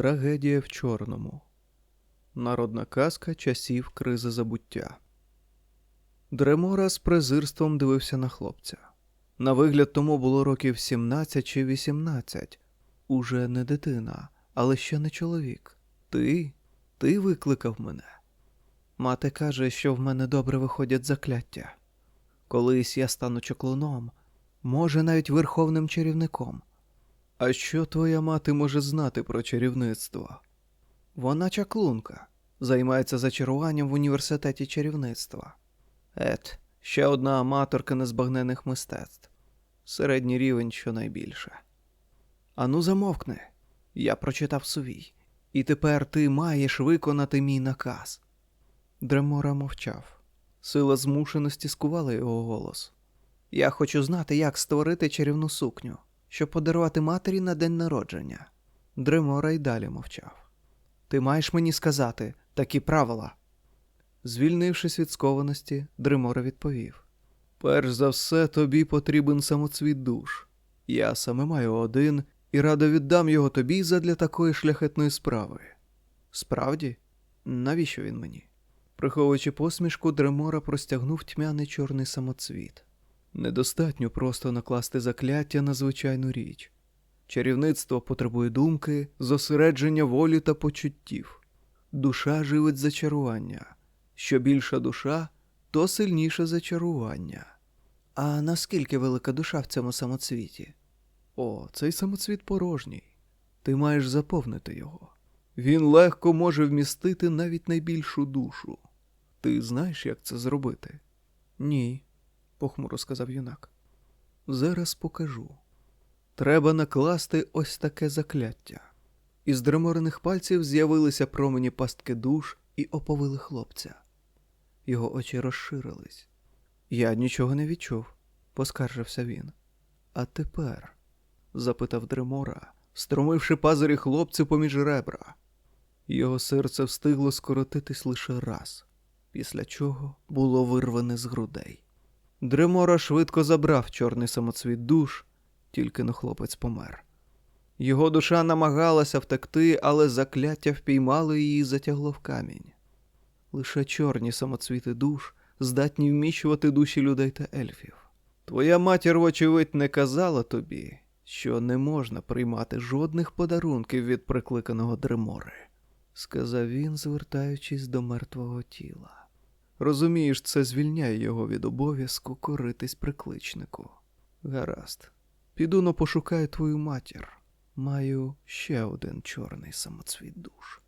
Трагедія в чорному. Народна казка часів кризи забуття. Дремора з презирством дивився на хлопця. На вигляд тому було років 17 чи 18. Уже не дитина, але ще не чоловік. Ти? Ти викликав мене. Мати каже, що в мене добре виходять закляття. Колись я стану чаклуном, може, навіть верховним чарівником. А що твоя мати може знати про чарівництво? Вона чаклунка, займається зачаруванням в університеті чарівництва. Ет, ще одна аматорка незбагнених мистецтв. Середній рівень щонайбільше. Ану, замовкни. Я прочитав сувій. І тепер ти маєш виконати мій наказ. Дремора мовчав. Сила змушеності скувала його голос. Я хочу знати, як створити чарівну сукню, щоб подарувати матері на день народження. Дремора й далі мовчав. Ти маєш мені сказати такі правила. Звільнившись від скованості, Дремора відповів: Перш за все, тобі потрібен самоцвіт душ. Я саме маю один і радо віддам його тобі задля такої шляхетної справи. Справді, навіщо він мені? Приховуючи посмішку, Дремора простягнув тьмяний чорний самоцвіт. Недостатньо просто накласти закляття на звичайну річ. Чарівництво потребує думки, зосередження волі та почуттів. Душа живить зачарування. Що більша душа, то сильніше зачарування. А наскільки велика душа в цьому самоцвіті? О, цей самоцвіт порожній. Ти маєш заповнити його. Він легко може вмістити навіть найбільшу душу. Ти знаєш, як це зробити? Ні, похмуро сказав юнак. Зараз покажу. Треба накласти ось таке закляття. Із дреморених пальців з'явилися промені пастки душ і оповили хлопця. Його очі розширились. Я нічого не відчув, поскаржився він. А тепер? запитав Дремора, струмивши пазурі хлопцю поміж ребра. Його серце встигло скоротитись лише раз, після чого було вирване з грудей. Дремора швидко забрав чорний самоцвіт душ, тільки но хлопець помер. Його душа намагалася втекти, але закляття впіймало її і затягло в камінь. Лише чорні самоцвіти душ здатні вміщувати душі людей та ельфів. Твоя матір, вочевидь, не казала тобі, що не можна приймати жодних подарунків від прикликаного Дремори, сказав він, звертаючись до мертвого тіла. Розумієш, це звільняє його від обов'язку коритись прикличнику. Гаразд, піду но пошукаю твою матір. Маю ще один чорний самоцвіт душ.